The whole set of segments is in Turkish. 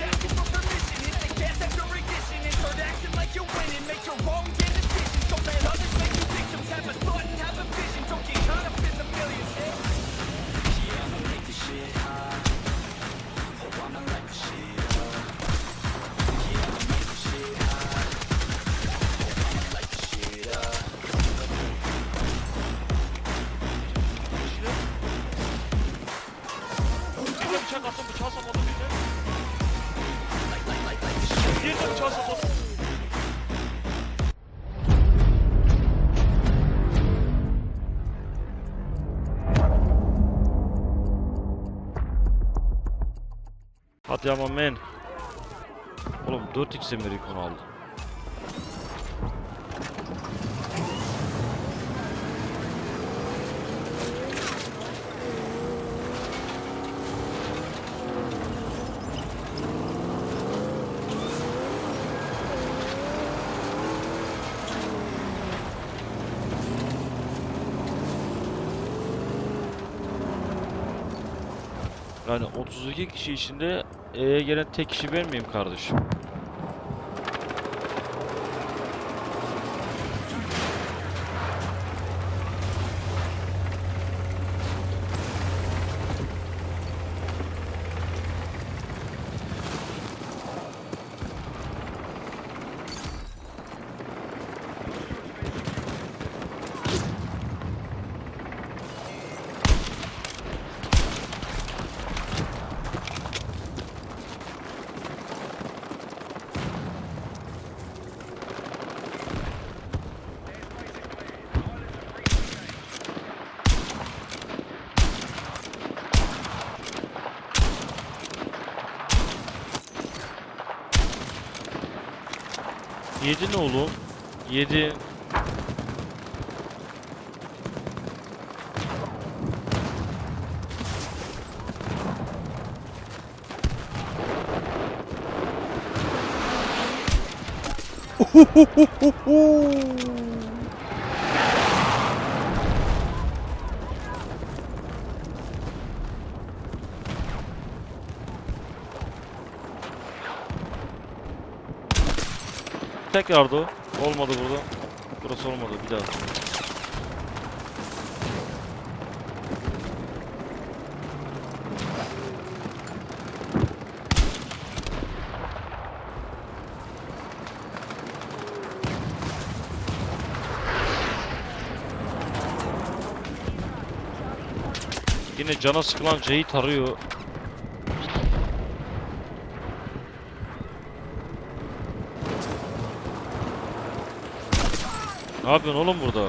Bir Hadi ama men. Oğlum 4x mi Recon aldı? Yani 32 kişi içinde E'ye gelen tek kişi ben miyim kardeşim? Yedi ne oğlum? Yedi. Tekrar da. Olmadı burada. Burası olmadı bir daha. Yine cana sıkılan C'yi tarıyor. Ne yapıyorsun oğlum burada?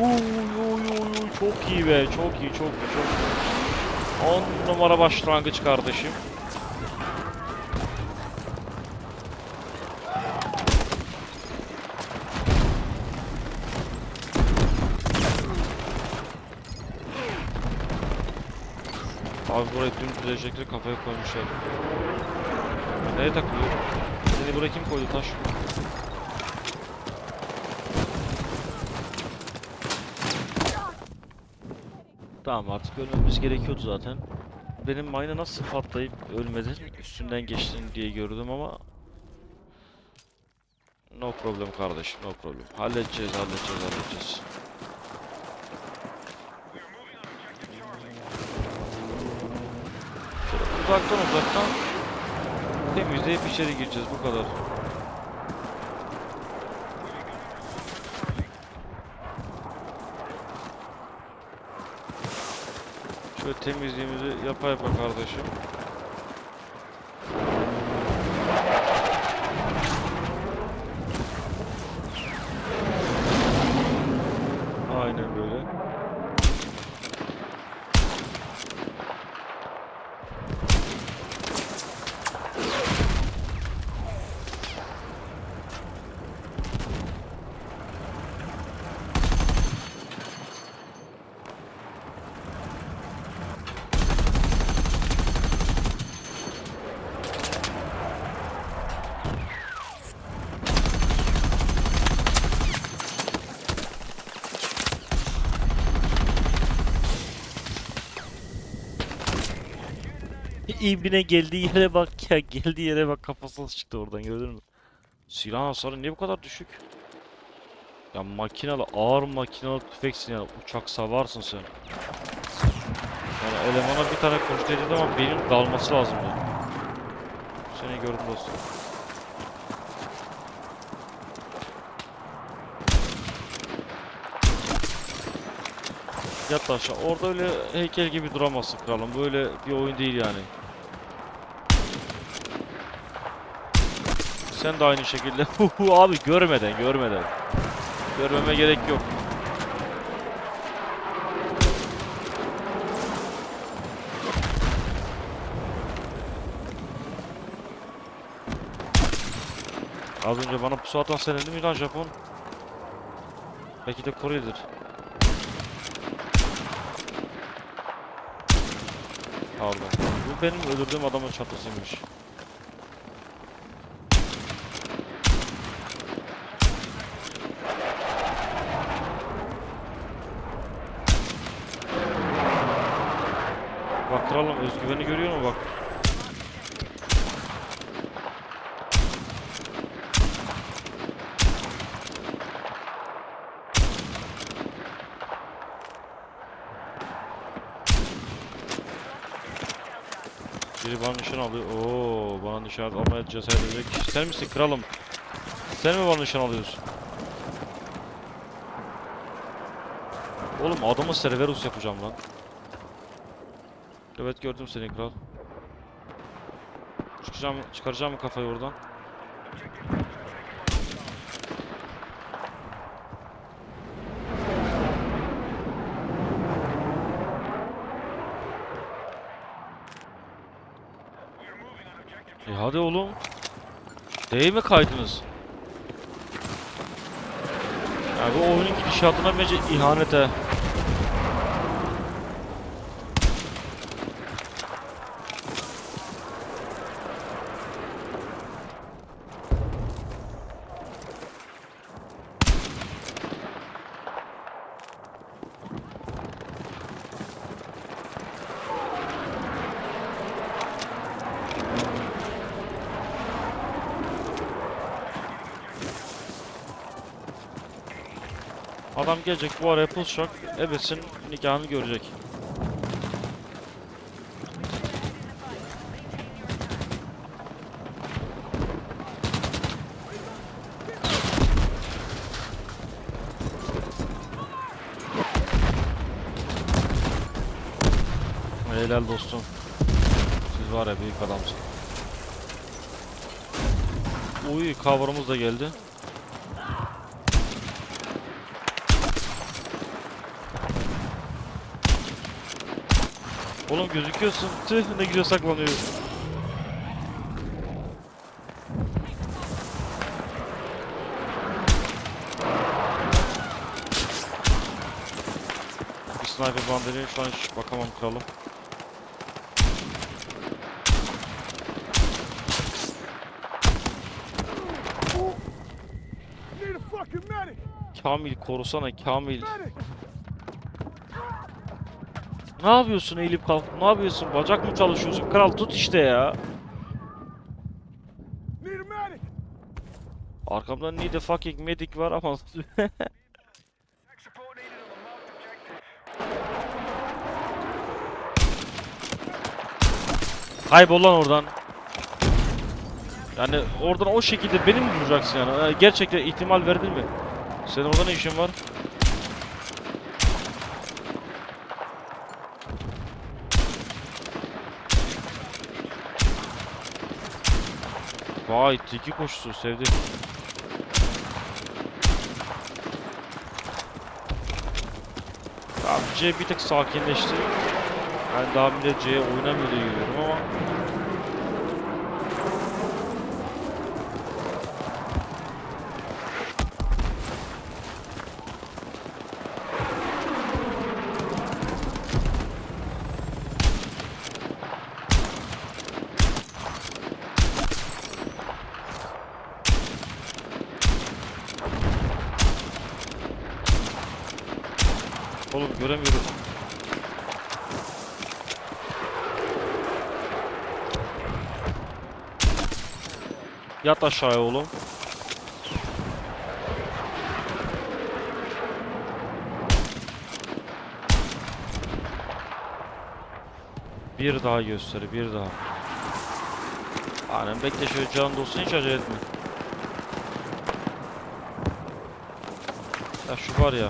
Uy uy uy çok iyi be çok iyi çok iyi çok iyi. 10 numara başlangıç kardeşim. Abi burayı dün düzecekleri kafaya koymuşlar. Nereye takılıyor? Seni buraya kim koydu taş? Tamam artık ölmemiz gerekiyordu zaten. Benim mayına nasıl patlayıp ölmedin? Üstünden geçtin diye gördüm ama No problem kardeşim, no problem. Halledeceğiz, halledeceğiz, halledeceğiz. Uzaktan uzaktan temizleyip içeri gireceğiz bu kadar. Şöyle temizliğimizi yapa yapa kardeşim. Yeah. İbine geldiği yere bak ya. Geldiği yere bak kafası çıktı oradan gördün mü? Silah hasarı niye bu kadar düşük? Ya makinalı ağır makinalı tüfeksin yani uçak savarsın sen. Yani elemana bir tane edildi ama benim dalması lazım yani. Seni gördüm dostum. Yat aşağı. Orada öyle heykel gibi duramazsın kralım. Böyle bir oyun değil yani. Sen de aynı şekilde. Abi görmeden görmeden. Görmeme gerek yok. Az önce bana pusu atan sen değil mi lan Japon? Belki de Kore'dir. Pardon. Bu benim öldürdüğüm adamın çatısıymış. Kralım özgüveni görüyor musun bak. Biri bana nişan alıyor. Oo, bana nişan almaya cesaret edecek. Sen misin kralım? Sen mi bana nişan alıyorsun? Oğlum adamı Cerberus yapacağım lan. Evet gördüm seni kral. Çıkacağım, çıkaracağım mı kafayı oradan? E hadi oğlum. D'ye mi kaydınız? Ya bu oyunun gidişatına bence ihanete. Adam gelecek bu araya pusacak. Ebesin nikahını görecek. Helal dostum. Siz var ya büyük adamsın. Uy cover'ımız da geldi. Oğlum gözüküyorsun. Tüh ne güzel saklanıyor. Bir sniper bandeli şu an hiç bakamam kralım. Kamil korusana Kamil. Ne yapıyorsun eğilip kalk? Ne yapıyorsun? Bacak mı çalışıyorsun? Kral tut işte ya. Need a medic! Arkamda need a fucking medic var ama kaybol lan oradan. Yani oradan o şekilde beni mi vuracaksın yani? Ha, Gerçekten ihtimal verdin mi? Senin orada ne işin var? Vay tiki koşusu sevdim. Tamam C bir tık sakinleşti. Ben daha bile C oynamıyor diye görüyorum ama Oğlum göremiyorum. Yat aşağıya oğlum. Bir daha gösteri, bir daha. Aynen bekle şöyle can dolsun hiç acele etme. Ya şu var ya.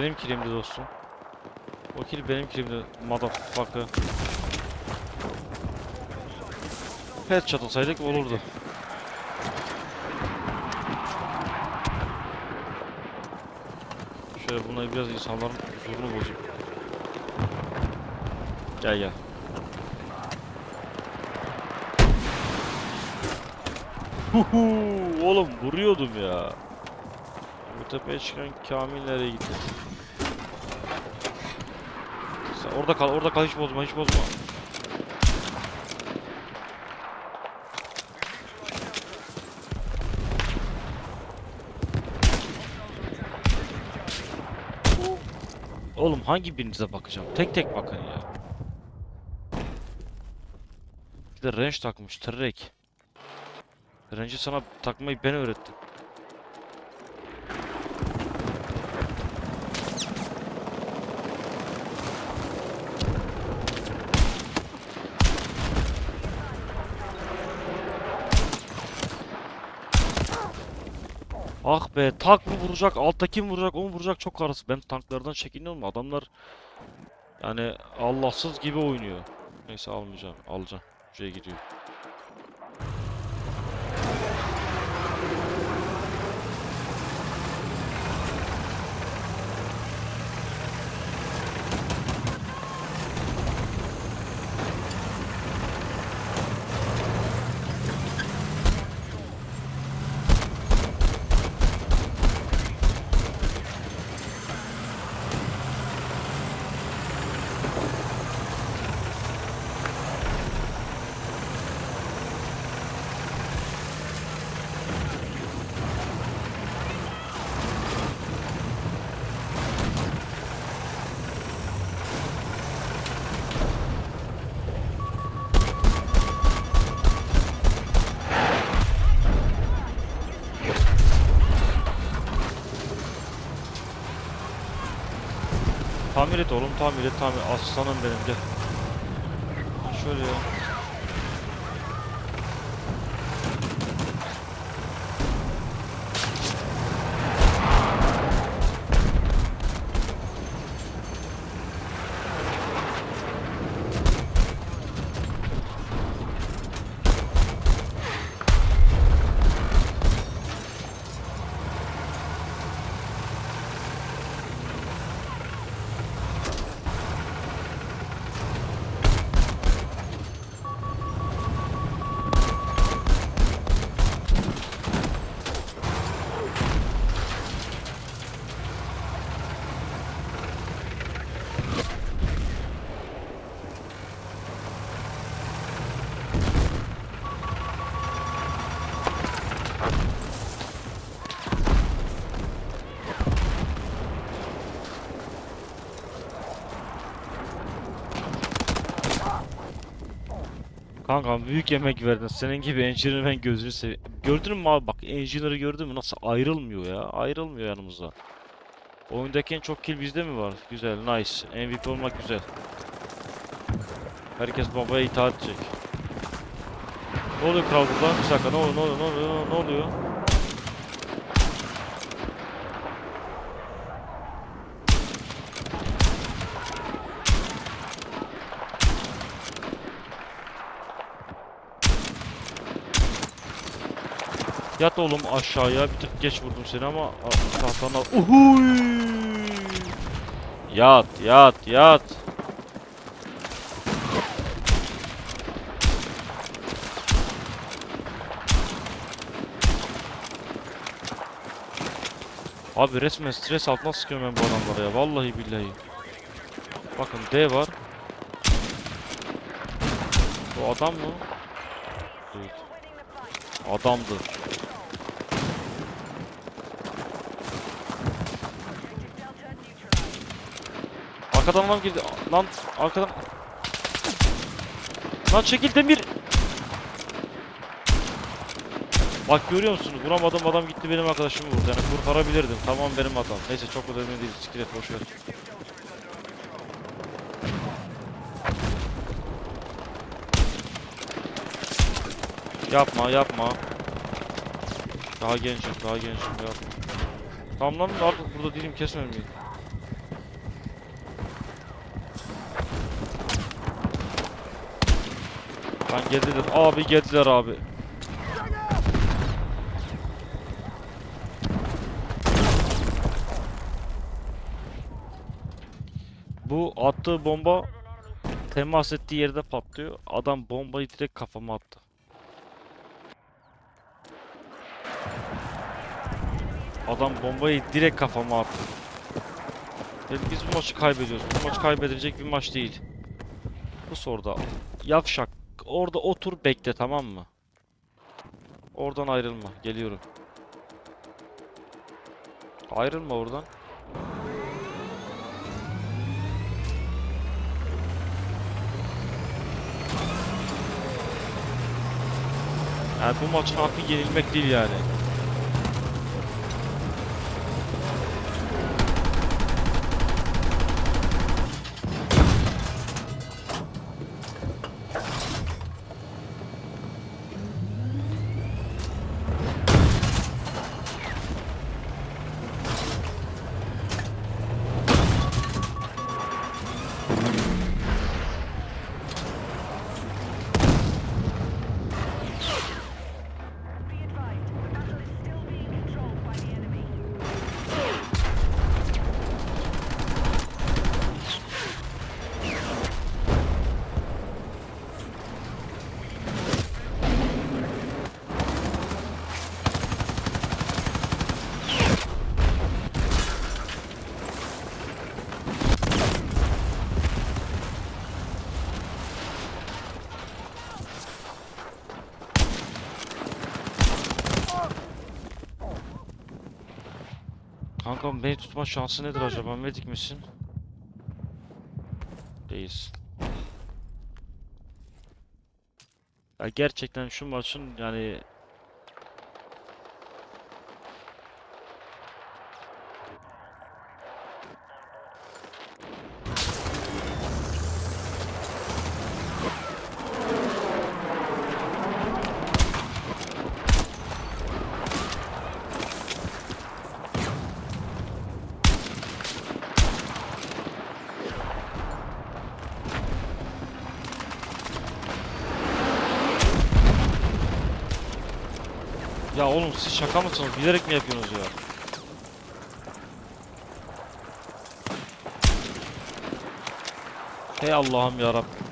Benim kilimdi dostum. O kill benim kilimdi. Motherfucker. Headshot atsaydık olurdu. Şöyle bunları biraz insanların huzurunu bozayım. Gel gel. Huhu, oğlum vuruyordum ya. Bu tepeye çıkan Kamil nereye gitti? Orada kal, orada kal hiç bozma, hiç bozma. Oğlum hangi birinize bakacağım? Tek tek bakın ya. Bir de range takmış, tırrek. Range'i sana takmayı ben öğrettim. Ah be tank mı vuracak alttaki mi vuracak o mu vuracak çok arası. Ben tanklardan çekiniyorum adamlar yani Allahsız gibi oynuyor. Neyse almayacağım alacağım. Şuraya gidiyor. Tamir et oğlum tamir et tamir. Aslanım benim gel. Şöyle ya. Kankam büyük yemek verdin. Senin gibi engineer ben gözünü seveyim. Gördün mü abi bak engineer'ı gördün mü nasıl ayrılmıyor ya. Ayrılmıyor yanımıza. Oyundaki en çok kill bizde mi var? Güzel nice. MVP olmak güzel. Herkes babaya itaat edecek. Ne oluyor kral burada? Bir dakika ne oluyor ne oluyor ne oluyor ne oluyor? Yat oğlum aşağıya. Bir tık geç vurdum seni ama tahtana... Uhuy! Yat, yat, yat. Abi resmen stres altına sıkıyorum ben bu adamlara ya. Vallahi billahi. Bakın D var. O adam mı? Değil. Adamdı. Arkadan lan girdi. Lan arkadan. Lan çekil demir. Bak görüyor musun? Vuramadım adam gitti benim arkadaşımı vurdu. Yani kurtarabilirdim. Tamam benim hatam. Neyse çok önemli değil. Siktir et boş ver. Yapma yapma. Daha gençim daha gençim yapma. Tamam lan artık burada değilim kesmemeyin. Lan geldiler abi geldiler abi. Bu attığı bomba temas ettiği yerde patlıyor. Adam bombayı direkt kafama attı. Adam bombayı direkt kafama attı. Ve biz bu maçı kaybediyoruz. Bu maç kaybedilecek bir maç değil. Bu soruda yavşak orada otur bekle tamam mı? Oradan ayrılma. Geliyorum. Ayrılma oradan. Yani bu maçın hakkı yenilmek değil yani. Kankam beni tutma şansı nedir acaba? Medik misin? Değilsin. Ya gerçekten şu maçın yani ya oğlum siz şaka mısınız? Bilerek mi yapıyorsunuz ya? Hey Allah'ım ya Abi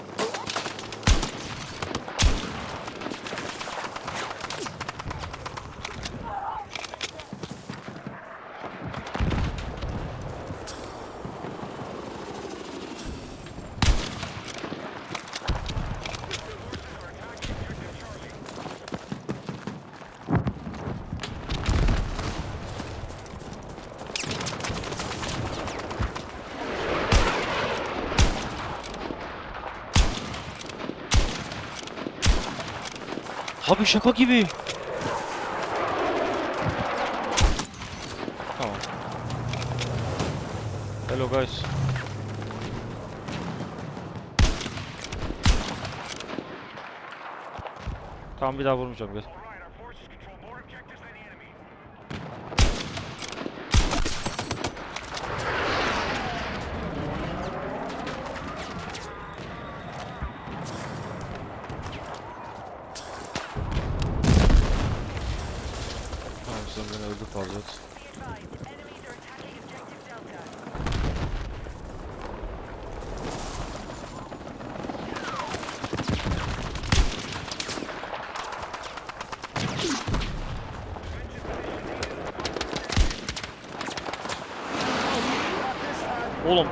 şaka gibi. Tamam. Hello guys. Tamam bir daha vurmayacağım gel.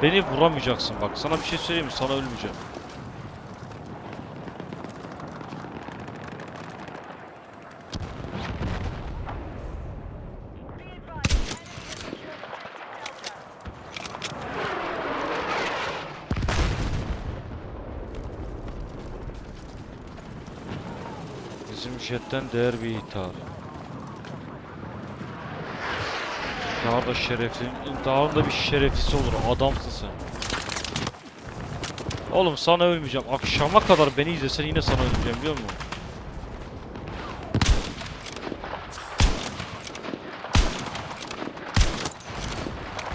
Beni vuramayacaksın bak. Sana bir şey söyleyeyim mi? Sana ölmeyeceğim. Bizim jetten değer bir ithal. Daha da şerefli, daha da bir şereflisi olur. Adamsın sen. Oğlum sana ölmeyeceğim. Akşama kadar beni izlesen yine sana ölmeyeceğim biliyor musun?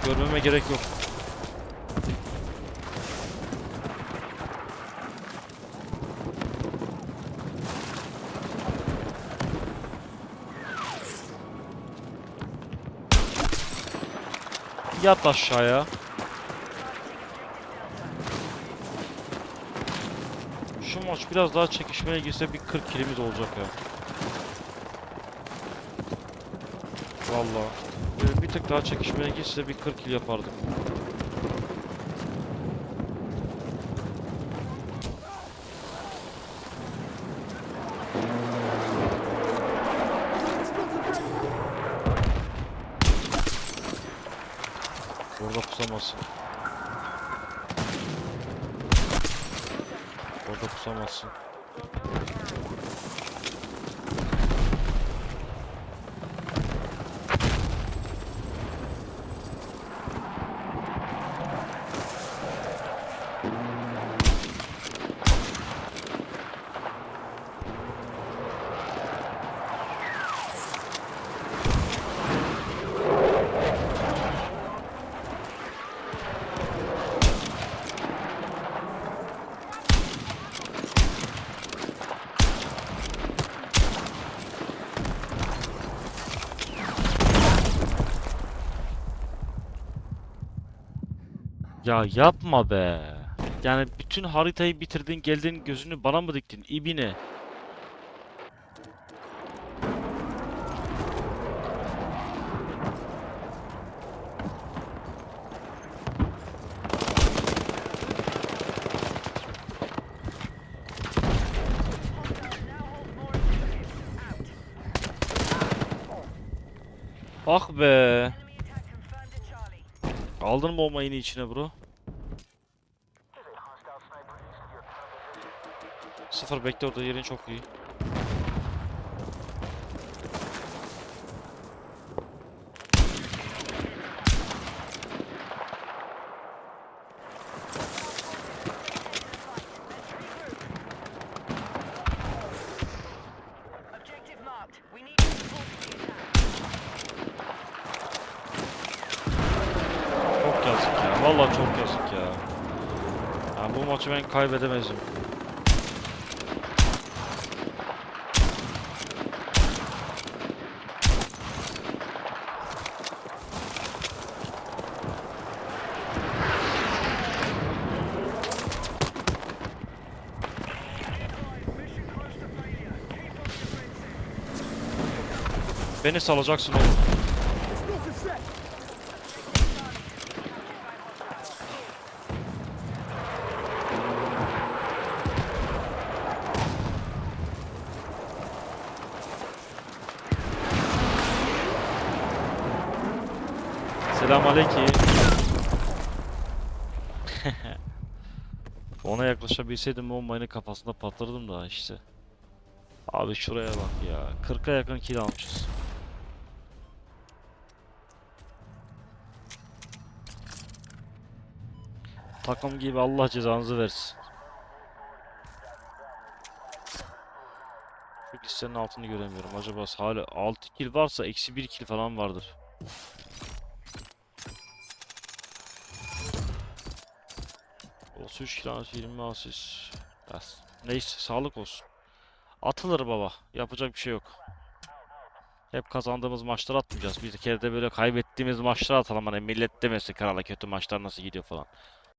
Görmeme gerek yok. Yat aşağıya. Şu maç biraz daha çekişmeye girse bir 40 kilimiz olacak ya. Vallahi. Böyle bir tık daha çekişmeye girse bir 40 kill yapardık. Orada pusamazsın. Orada pusamazsın. Ya yapma be. Yani bütün haritayı bitirdin geldin gözünü bana mı diktin ibine? Ah be. Aldın mı o mayını içine bro? Sıfır bekle orada yerin çok iyi. Çok yazık ya. Vallahi çok yazık ya. Yani bu maçı ben kaybedemezdim. Beni salacaksın oğlum. Selamünaleyküm. Ona yaklaşabilseydim bombayını kafasında patlardım da işte. Abi şuraya bak ya. 40'a yakın kill almışız. Takım gibi Allah cezanızı versin. Şu listenin altını göremiyorum. Acaba hala 6 kill varsa eksi 1 kill falan vardır. Olsun 3 kill 20 asist. Neyse sağlık olsun. Atılır baba. Yapacak bir şey yok. Hep kazandığımız maçları atmayacağız. Bir kere de böyle kaybettiğimiz maçları atalım. Hani millet demesin krala kötü maçlar nasıl gidiyor falan.